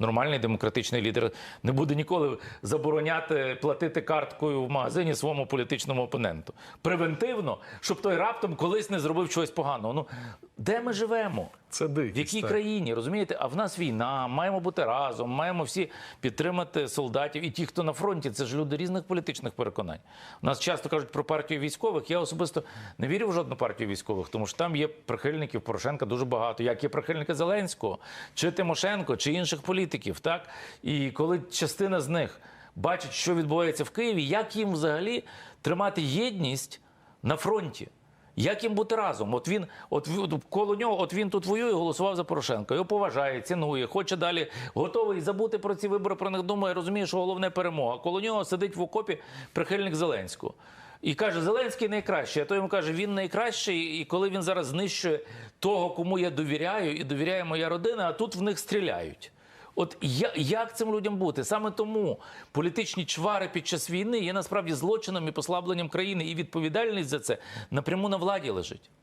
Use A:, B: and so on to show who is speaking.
A: нормальний демократичний лідер не буде ніколи забороняти платити карткою в магазині своєму політичному опоненту. Превентивно, щоб той раптом колись не зробив чогось поганого. Ну де ми живемо?
B: Це
A: В якій
B: так.
A: країні розумієте? А в нас війна, маємо бути разом, маємо всі підтримати солдатів. І ті, хто на фронті, це ж люди різних політичних переконань. У нас часто кажуть про партію військових. Я особисто не вірю в жодну партію військових, тому що там є прихильників Порошенка дуже багато, як є прихильники Зеленського, чи Тимошенко, чи інших політиків. Так і коли частина з них бачить, що відбувається в Києві, як їм взагалі тримати єдність на фронті? Як їм бути разом? От він, от коло нього, от він тут воює, голосував за Порошенка. Його поважає, цінує, хоче далі, готовий забути про ці вибори, про них думає, розуміє, що головне перемога. Коло нього сидить в окопі прихильник Зеленського. І каже, Зеленський найкращий. А то йому каже, він найкращий, і коли він зараз знищує того, кому я довіряю, і довіряє моя родина, а тут в них стріляють. От я, як цим людям бути? Саме тому політичні чвари під час війни є насправді злочином і послабленням країни, і відповідальність за це напряму на владі лежить.